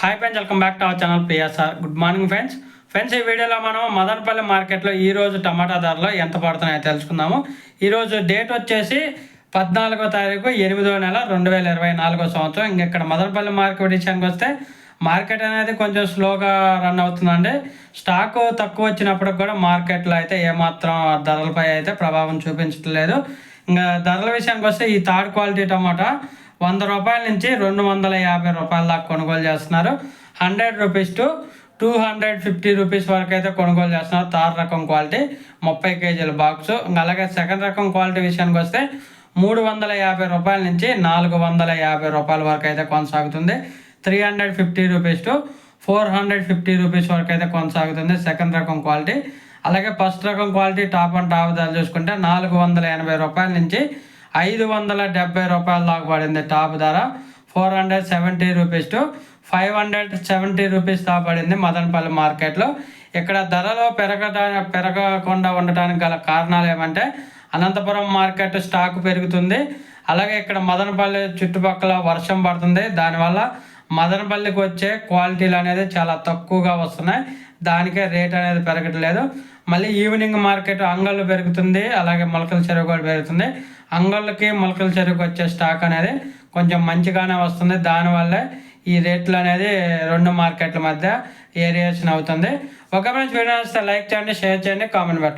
Hi friends welcome back to our channel PSR good morning friends friends ఈ వీడియోలో మనం మదనపల్లి మార్కెట్లో ఈరోజు టమాటా ధరలు ఎంత పడుతున్నాయో తెలుసుకుందాము. ఈరోజు డేట్ వచ్చేసి పద్నాలుగో తారీఖు ఎనిమిదో నెల రెండు వేల ఇరవై నాలుగో సంవత్సరం. ఇంక ఇక్కడ మదనపల్లి మార్కెట్ విషయానికి వస్తే మార్కెట్ అనేది కొంచెం స్లోగా రన్ అవుతుందండి. స్టాక్ తక్కువ వచ్చినప్పుడు కూడా మార్కెట్లో అయితే ఏమాత్రం ధరలపై అయితే ప్రభావం చూపించట్లేదు. ఇంకా ధరల విషయానికి వస్తే ఈ థర్డ్ క్వాలిటీ టమాటా వంద రూపాయల నుంచి రెండు వందల యాభై రూపాయల దాకా కొనుగోలు చేస్తున్నారు. Hundred rupees to two hundred fifty rupees వరకు అయితే కొనుగోలు చేస్తున్నారు. థర్డ్ రకం క్వాలిటీ ముప్పై కేజీల బాక్స్. ఇంకా అలాగే సెకండ్ రకం క్వాలిటీ విషయానికి వస్తే మూడు వందల యాభై రూపాయల నుంచి నాలుగు వందల యాభై రూపాయల వరకు అయితే కొనసాగుతుంది. Three hundred fifty rupees to four hundred fifty rupees వరకు అయితే కొనసాగుతుంది సెకండ్ రకం క్వాలిటీ. అలాగే ఫస్ట్ రకం క్వాలిటీ టాప్ అండ్ టాప్ ధర చూసుకుంటే నాలుగు వందల ఎనభై రూపాయల నుంచి ఐదు వందల డెబ్బై రూపాయల దాకా పడింది టాప్ ధర. Four hundred seventy rupees to five hundred seventy rupees దాకా పడింది మదనపల్లి మార్కెట్లో. ఇక్కడ ధరలో పెరగటా పెరగకుండా ఉండటానికి గల కారణాలు ఏమంటే అనంతపురం మార్కెట్ స్టాక్ పెరుగుతుంది. అలాగే ఇక్కడ మదనపల్లి చుట్టుపక్కల వర్షం పడుతుంది. దానివల్ల మదనపల్లికి వచ్చే క్వాలిటీలు అనేది చాలా తక్కువగా వస్తున్నాయి. దానికే రేట్ అనేది పెరగట్లేదు. మళ్ళీ ఈవినింగ్ మార్కెట్ అంగళ్ళు పెరుగుతుంది అలాగే మొలకల చెరువు కూడా పెరుగుతుంది. అంగళ్ళకి మొలకల చెరువుకి వచ్చే స్టాక్ అనేది కొంచెం మంచిగానే వస్తుంది. దానివల్లే ఈ రేట్లు అనేది రెండు మార్కెట్ల మధ్య ఏరియేషన్ అవుతుంది. ఒకవేళ మంచి వీడియో వస్తే లైక్ చేయండి షేర్ చేయండి కామెంట్ పెట్టండి.